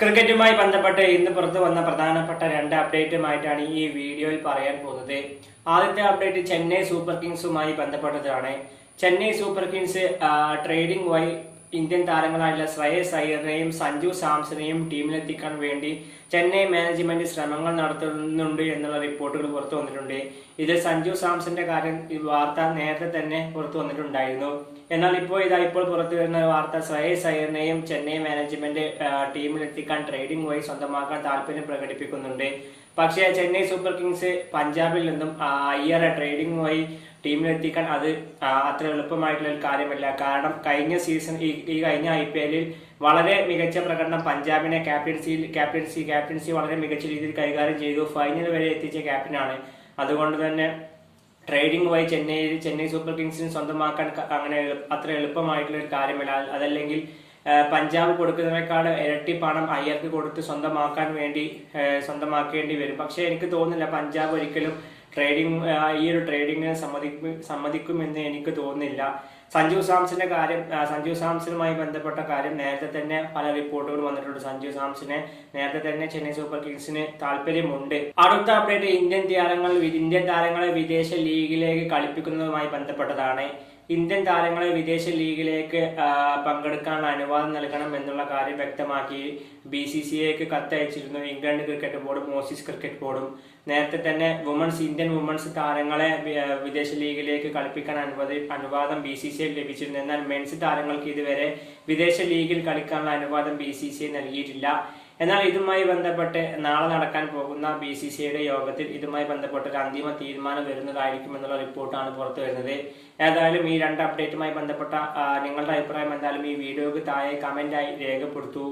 ക്രിക്കറ്റുമായി ബന്ധപ്പെട്ട് ഇന്ന് പുറത്തു വന്ന പ്രധാനപ്പെട്ട രണ്ട് അപ്ഡേറ്റുമായിട്ടാണ് ഈ വീഡിയോയിൽ പറയാൻ പോകുന്നത്. ആദ്യത്തെ അപ്ഡേറ്റ് ചെന്നൈ സൂപ്പർ കിങ്സുമായി ബന്ധപ്പെട്ടതാണ്. ചെന്നൈ സൂപ്പർ കിങ്സ് ട്രേഡിംഗ് വഴി ഇന്ത്യൻ താരങ്ങളായിട്ടുള്ള ശ്രേയസ് അയ്യറിനെയും സഞ്ജു സാംസണെയും ടീമിലെത്തിക്കാൻ വേണ്ടി ചെന്നൈ മാനേജ്മെന്റ് ശ്രമങ്ങൾ നടത്തുന്നുണ്ട് എന്നുള്ള റിപ്പോർട്ടുകൾ പുറത്തു വന്നിട്ടുണ്ട്. ഇത് സഞ്ജു സാംസന്റെ കാര്യം വാർത്ത നേരത്തെ തന്നെ പുറത്തു വന്നിട്ടുണ്ടായിരുന്നു. എന്നാൽ ഇപ്പോൾ ഇതാ ഇപ്പോൾ പുറത്തു വരുന്ന വാർത്ത ശ്രേയസ് അയ്യറിനെയും ചെന്നൈ മാനേജ്മെന്റ് ടീമിലെത്തിക്കാൻ ട്രേഡിംഗ് വഴി സ്വന്തമാക്കാൻ താല്പര്യം പ്രകടിപ്പിക്കുന്നുണ്ട്. പക്ഷേ ചെന്നൈ സൂപ്പർ കിങ്സ് പഞ്ചാബിൽ നിന്നും അയ്യറെ ട്രേഡിംഗ് വഴി ടീമിലെത്തിക്കാൻ അത് അത്ര എളുപ്പമായിട്ടുള്ള ഒരു കാര്യമല്ല. കാരണം കഴിഞ്ഞ സീസൺ ഈ കഴിഞ്ഞ ഐ പി എല്ലിൽ വളരെ മികച്ച പ്രകടനം പഞ്ചാബിനെ ക്യാപ്റ്റൻസിയിൽ ക്യാപ്റ്റൻസി ക്യാപ്റ്റൻസി വളരെ മികച്ച രീതിയിൽ കൈകാര്യം ചെയ്തു. ഫൈനൽ വരെ എത്തിച്ച ക്യാപ്റ്റനാണ് അതുകൊണ്ട് തന്നെ ട്രേഡിംഗ് വഴി ചെന്നൈയിൽ ചെന്നൈ സൂപ്പർ കിങ്സിന് സ്വന്തമാക്കാൻ അങ്ങനെ അത്ര എളുപ്പമായിട്ടുള്ള ഒരു കാര്യമല്ല. അതല്ലെങ്കിൽ പഞ്ചാബ് കൊടുക്കുന്നതിനേക്കാൾ ഇരട്ടി പണം അയ്യർക്ക് കൊടുത്ത് സ്വന്തമാക്കാൻ വേണ്ടി സ്വന്തമാക്കേണ്ടി വരും. പക്ഷേ എനിക്ക് തോന്നുന്നില്ല പഞ്ചാബ് ഒരിക്കലും ട്രേഡിംഗ് ഈ ഒരു ട്രേഡിങ്ങിനെ സമ്മതിക്കും സമ്മതിക്കുമെന്ന് എനിക്ക് തോന്നുന്നില്ല. സഞ്ജു സാംസന്റെ കാര്യം സഞ്ജു സാംസണുമായി ബന്ധപ്പെട്ട കാര്യം നേരത്തെ തന്നെ പല റിപ്പോർട്ടുകൾ വന്നിട്ടുണ്ട്. സഞ്ജു സാംസനെ നേരത്തെ തന്നെ ചെന്നൈ സൂപ്പർ കിങ്സിന് താല്പര്യമുണ്ട്. അടുത്ത അപ്ഡേറ്റ് ഇന്ത്യൻ താരങ്ങൾ ഇന്ത്യൻ താരങ്ങളെ വിദേശ ലീഗിലേക്ക് കളിപ്പിക്കുന്നതുമായി ബന്ധപ്പെട്ടതാണ്. ഇന്ത്യൻ താരങ്ങളെ വിദേശ ലീഗിലേക്ക് പങ്കെടുക്കാൻ അനുവാദം നൽകണം എന്നുള്ള കാര്യം വ്യക്തമാക്കി ബി സി സി എക്ക് കത്തയച്ചിരുന്നു. ഇംഗ്ലണ്ട് ക്രിക്കറ്റ് ബോർഡും മോസിസ് ക്രിക്കറ്റ് ബോർഡും നേരത്തെ തന്നെ വുമൺസ് ഇന്ത്യൻ വുമൺസ് താരങ്ങളെ വിദേശ ലീഗിലേക്ക് കളിപ്പിക്കാൻ അനുവദി അനുവാദം ബി സി സി ഐ ലഭിച്ചിരുന്നു. എന്നാൽ മെൻസ് താരങ്ങൾക്ക് ഇതുവരെ വിദേശ ലീഗിൽ കളിക്കാനുള്ള അനുവാദം ബി സി സി ഐ നൽകിയിട്ടില്ല. എന്നാൽ ഇതുമായി ബന്ധപ്പെട്ട് നാളെ നടക്കാൻ പോകുന്ന ബി സി സി ഐയുടെ യോഗത്തിൽ ഇതുമായി ബന്ധപ്പെട്ട് ഒരു അന്തിമ തീരുമാനം വരുന്നതായിരിക്കും എന്നുള്ള റിപ്പോർട്ടാണ് പുറത്തു വരുന്നത്. ഏതായാലും ഈ രണ്ട് അപ്ഡേറ്റുമായി ബന്ധപ്പെട്ട നിങ്ങളുടെ അഭിപ്രായം എന്തായാലും ഈ വീഡിയോക്ക് താഴെ കമന്റായി രേഖപ്പെടുത്തൂ.